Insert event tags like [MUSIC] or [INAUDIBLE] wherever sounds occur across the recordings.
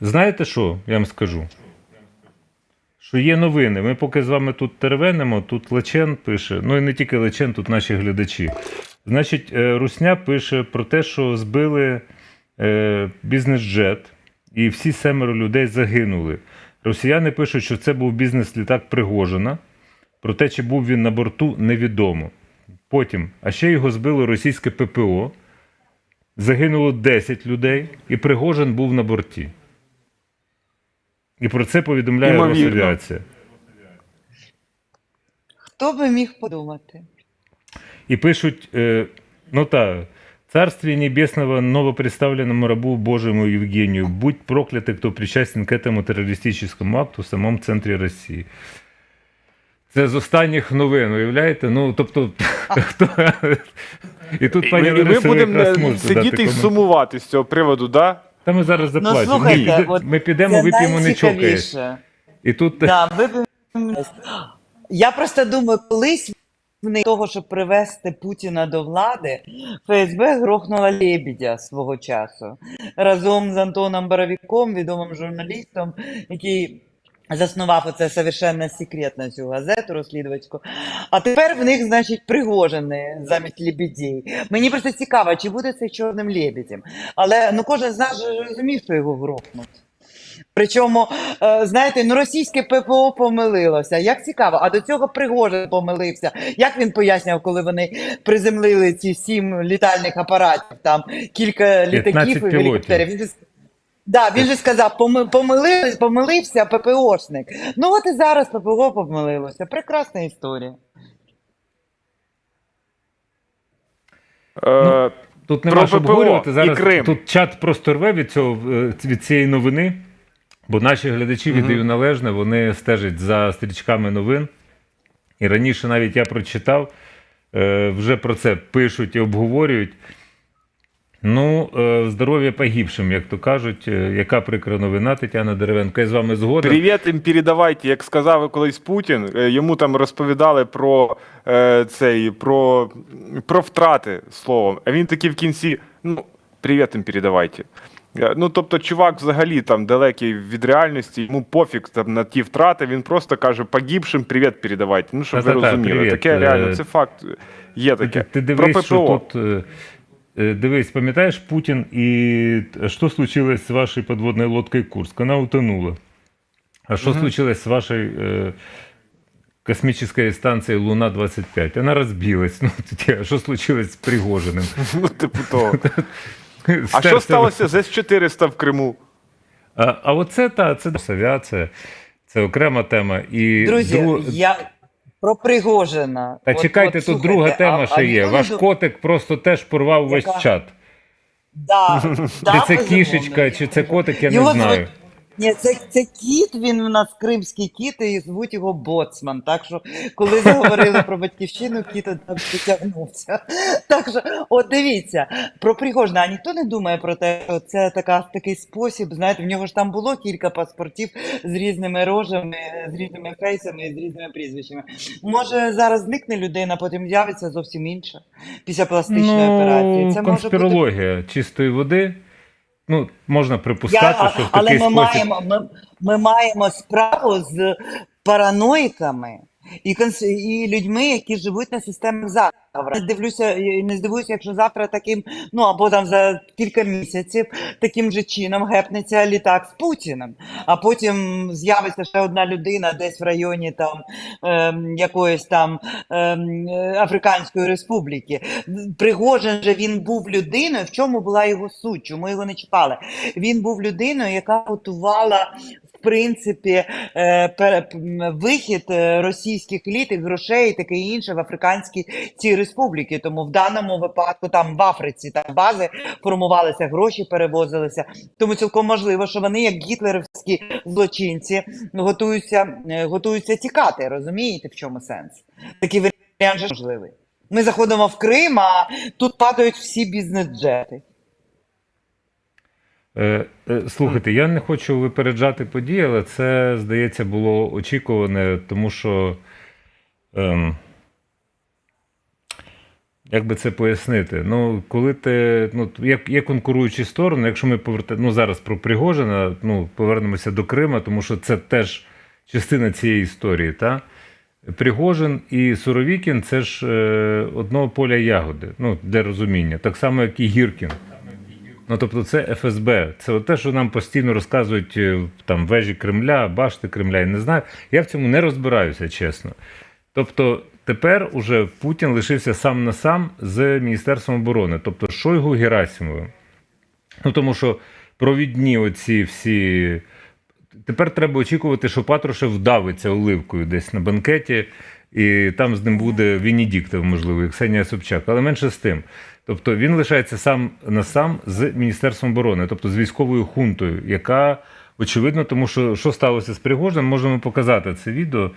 Знаєте що? Я вам скажу. Що є новини. Ми поки з вами тут тервенемо, тут Лечен пише, ну і не тільки Лечен, тут наші глядачі. Значить, е, Русня пише про те, що збили е, бізнес-джет, і всі семеро людей загинули. Росіяни пишуть, що це був бізнес-літак Пригожина. Про те, чи був він на борту, невідомо. Потім, а ще його збило російське ППО. Загинуло 10 людей, і Пригожин був на борті. І про це повідомляє. Росавіація. Хто би міг подумати? І пишуть, е, ну та, царствие небесного новоприставленному рабу Божьему Евгению, будь проклятый, кто причастен к этому террористическому акту в самому центрі Росії. Це з останніх новин, уявляєте? Ну, тобто, [LAUGHS] хто. І тут пані ми, і ми Лариса будемо сидіти і сумувати з цього приводу, да? Та ми зараз заплачемо. слухайте, ми, от ми підемо, вип'ємо не чокаєш. І тут Да, Я просто думаю, колись в того, щоб привести Путіна до влади, ФСБ грохнула Лебідя свого часу разом з Антоном Боровіком, відомим журналістом, який заснував оце совершенно секретно цю газету розслідувацьку. А тепер в них, значить, Пригожини замість лебедей. Мені просто цікаво, чи буде це чорним лебедем. Але ну кожен з нас розумів, що його грохнуть. Причому, е, знаєте, ну російське ППО помилилося. Як цікаво, а до цього Пригожин помилився. Як він пояснював, коли вони приземлили ці сім літальних апаратів, там кілька літаків і гелікоптерів. Да, він же сказав, поми- помилили, помилився ППОшник. Ну от і зараз ППО помилилося. Прекрасна історія. Е, Тут Про нема що ППО обговорювати. і Зараз Крим. тут чат просто рве від, цього, е, від цієї новини, бо наші глядачі віддаю належне, вони стежать за стрічками новин. І раніше навіть я прочитав, е, вже про це пишуть і обговорюють. Ну, е, здоров'я погибшим, як то кажуть. Е, Яка прикра новина, Тетяна Деревенко. Я з вами згоден. Привіт їм передавайте, як сказав колись Путін. е, Йому там розповідали про цей про, про втрати словом. А він такий в кінці: ну, привіт їм передавайте. Ну, тобто, чувак взагалі там далекий від реальності, йому пофіг там на ті втрати. Він просто каже: погибшим привіт передавайте. Ну, щоб ви розуміли. привіт. Таке реально, це факт. Є таке. Ти, ти про дивись, що тут. Е, е, Дивись, пам'ятаєш Путін і що случилось з вашою подводною лодкою Курск? Вона утонула. А что случилось с вашей э, космической станцией Луна-25? Она разбилась. [LAUGHS] Ну, что случилось с Пригожиным? Ну, [LAUGHS] типу того. [LAUGHS] А що сталося з С-400 в Криму? А, а оце та це авіація, це окрема тема. І Друзі, друг- я про Пригожина. Та От- чекайте, от тут слухайте, друга а- тема а ще є. ніхто Ваш ду- котик просто теж порвав весь чат. Да, [LAUGHS] да, Чи це безумовно. кішечка, чи це котик, я Його не знаю. звуть- Ні, це, це кіт, він у нас кримський кіт, і звуть його Боцман. Так що, коли заговорили про батьківщину, кіт там підтягнувся. Так що, от дивіться, про Пригожина, а ніхто не думає про те, що це така, такий спосіб, знаєте, в нього ж там було кілька паспортів з різними рожами, з різними фейсами, з різними прізвищами. Може, зараз зникне людина, потім з'явиться зовсім інша після пластичної операції. Це Ну, може бути чистої води. Ну, можна припускати, Я, що в але ми спосіб. маємо, ми, ми маємо справу з параноїками і, конс- і людьми, які живуть на системах завтра. Не дивлюся, не здивуюся, якщо завтра таким, ну або там за кілька місяців таким же чином гепнеться літак з Путіним, а потім з'явиться ще одна людина десь в районі там ем, якоїсь там ем, Африканської республіки. Пригожин же він був людиною. В чому була його суть? Чому його не чіпали? Він був людиною, яка готувала принципі е, вихід е, російських еліт і грошей і таке інше в африканській цій республіки. Тому в даному випадку там в Африці там бази формувалися, гроші перевозилися. Тому цілком можливо, що вони, як гітлерівські злочинці, готуються, е, готуються тікати. Розумієте, в чому сенс? Такий варіант же можливий. Ми заходимо в Крим, а тут падають всі бізнес-джети. Е, е, Слухайте, я не хочу випереджати події, але це, здається, було очікуване, тому що ем, як би це пояснити? Ну, коли ти. Ну, є, є конкуруючі сторони, якщо ми поверта... ну, зараз про Пригожина, ну, повернемося до Крима, тому що це теж частина цієї історії. Та? Пригожин і Суровікін це ж е, одного поля ягоди, ну, для розуміння, так само, як і Гіркін. Ну, тобто, це ФСБ. Це те, що нам постійно розказують е, там вежі Кремля, башти Кремля. Я не знаю. Я в цьому не розбираюся, чесно. Тобто, тепер уже Путін лишився сам на сам з Міністерством оборони, тобто Шойгу Герасимовим. Ну, тому що провідні оці всі. Тепер треба очікувати, що Патрушев вдавиться оливкою десь на банкеті, і там з ним буде Венедіктов, можливо, і Ксенія Собчак. Але менше з тим. Тобто він лишається сам на сам з Міністерством оборони, тобто з військовою хунтою, яка очевидно, тому що що сталося з Пригожиним, можемо показати це відео,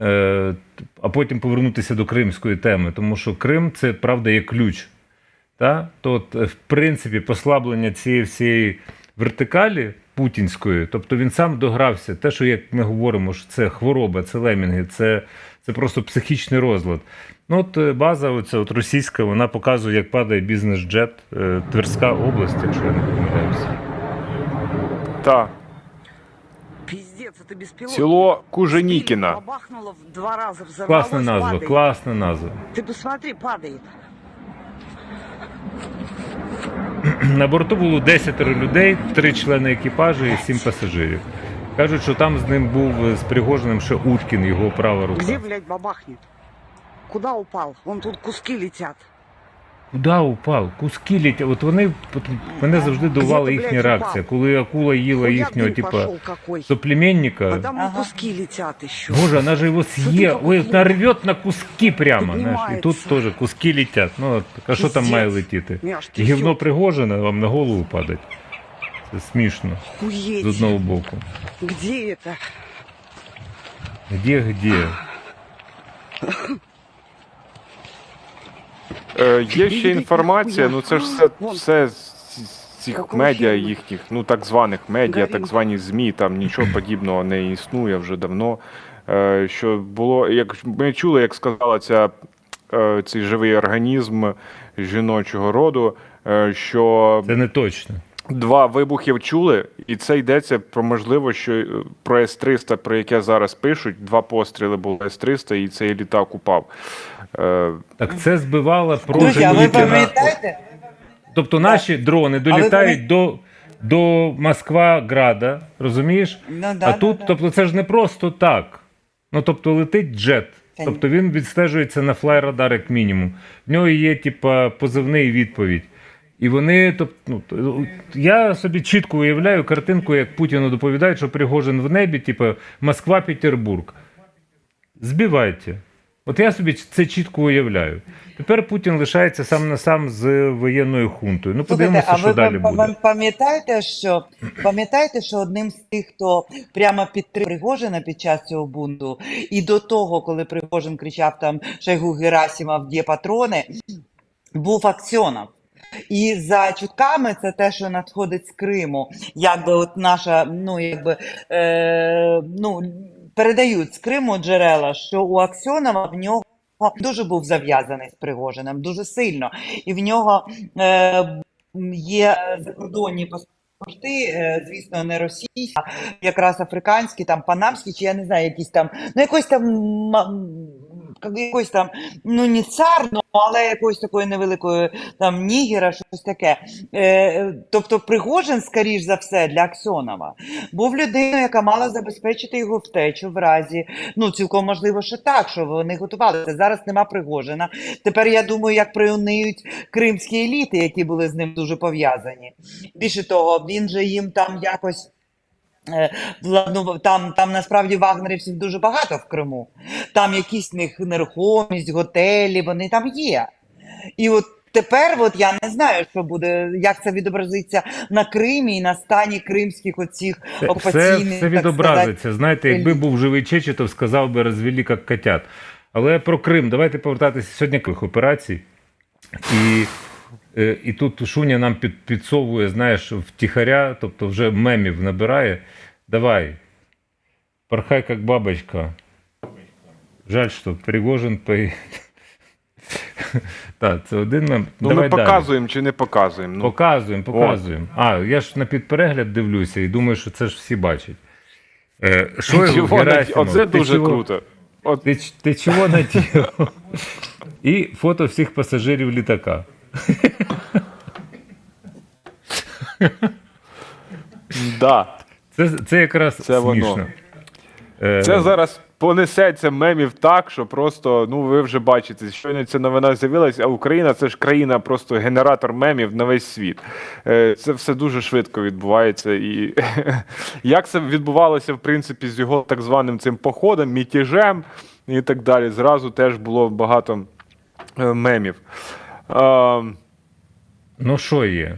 е, а потім повернутися до кримської теми, тому що Крим це правда є ключ. Та? То, от, е, в принципі, послаблення цієї всієї вертикалі путінської, тобто він сам догрався. Те, що як ми говоримо, що це хвороба, це лемінги, це, це просто психічний розлад. Ну, от е, база, оця от російська, вона показує, як падає бізнес-джет, е, Тверська область, якщо я не помиляюся. Та. Пиздец, это беспилотник. Село Куженікіна. Класна назва, класна назва. Ты посмотри, падает. На борту було 10 людей, 3 члени екіпажу і 7 пасажирів. Кажуть, що там з ним був е, з Пригожиним ще Уткін, його права рука. Где, блядь, бабахнет? Куда упал? Вон тут куски летят. Куди упав? Куски літять. От вони от мене завжди дивувала Где-то, їхня блядь, реакція, упав. коли акула їла Хуяк їхнього, дым типа, пошел какой. соплеменника. А там Ага. куски летят еще. Боже, вона же його съє, как ой, нарвет на куски прямо. Знаєш. І тут теж куски летять. Ну, от, а що там Пиздец. має летіти? Меня аж Гівно. Пригожине вам на голову падать. Це смішно Охуеть. з одного боку. Где это? Где, где? Е, є ще інформація, ну це ж все, все з з цих медіа їхніх, ну так званих медіа, так звані ЗМІ, там нічого подібного не існує вже давно. Е, Що було, як ми чули, як сказала ця, е, цей живий організм жіночого роду, е, що Це не точно. Два вибухів чули, і це йдеться про можливо, що е, про С-300, про яке зараз пишуть, два постріли було С-300, і цей літак упав. Е, Так це збивало Друзі, а ви пам'ятаєте? Тобто наші дрони долітають до, до Москва-Града, розумієш? Ну, да, а да, тут, да. тобто, це ж не просто так. Ну, тобто, летить джет. Тобто він відстежується на флайрадар як мінімум. В нього є, типа, позивний відповідь. І вони, тобто, ну, я собі чітко уявляю картинку, як Путіну доповідають, що Пригожин в небі, типу, Москва-Петербург. Збивайте. От я собі це чітко уявляю. Тепер Путін лишається сам на сам з воєнною хунтою. Ну, Слухайте, подивимося, а що ви далі буде. пам'ятаєте, що пам'ятаєте, що одним з тих, хто прямо підтримав Пригожина під час цього бунту, і до того, коли Пригожин кричав там Шойгу Герасимов, де патрони, був Аксьонов. І за чутками це те, що надходить з Криму, якби от наша, ну якби е, ну передають з Криму джерела, що у Аксьонова в нього дуже був зав'язаний з Пригожиним, дуже сильно, і в нього е, є закордонні паспорти, е, звісно, не російські, якраз африканські, там панамські, чи я не знаю, якісь там, ну якось там якось там, ну не цар, ну, але якоїсь такої невеликої там Нігера, щось таке. Е, тобто Пригожин, скоріш за все, для Аксьонова був людиною, яка мала забезпечити його втечу в разі. Ну, цілком можливо, що так, що вони готувалися. Зараз нема Пригожина. Тепер я думаю, як приуниють кримські еліти, які були з ним дуже пов'язані. Більше того, він же їм там якось. Е, Ну, там, там насправді вагнерівців дуже багато в Криму. Там якісь в них нерухомість, готелі, вони там є. І от тепер, от я не знаю, що буде, як це відобразиться на Кримі і на стані кримських оцих Це, окупаційних. все так відобразиться. Знаєте, якби був живий Чечетов, сказав би розвілі як котят. Але про Крим, давайте повертатися сьогодні до операцій. І, і тут Шуня нам під, підсовує, знаєш, втіхаря, тобто вже мемів набирає. Давай, порхай як бабочка. Жаль, що Пригожин по... [LAUGHS] Так, це один мем. Ну, Давай ми далі. показуємо чи не показуємо. Ну, Показуємо, показуємо. А, я ж на підперегляд дивлюся і думаю, що це ж всі бачать. Е, Шойгу, Герасимов, Оце ти дуже чого- круто. От, Ти, ти чого надів? [LAUGHS] І фото всіх пасажирів літака. Да. Це, це якраз Це воно. смішно. Е, Це зараз понесеться мемів так, що просто, ну ви вже бачите, щойно ця новина з'явилася, а Україна це ж країна, просто генератор мемів на весь світ. Е, Це все дуже швидко відбувається. І [LAUGHS] як це відбувалося, в принципі, з його так званим цим походом, мятежем і так далі. Зразу теж було багато е, мемів. Ем, Ну що є?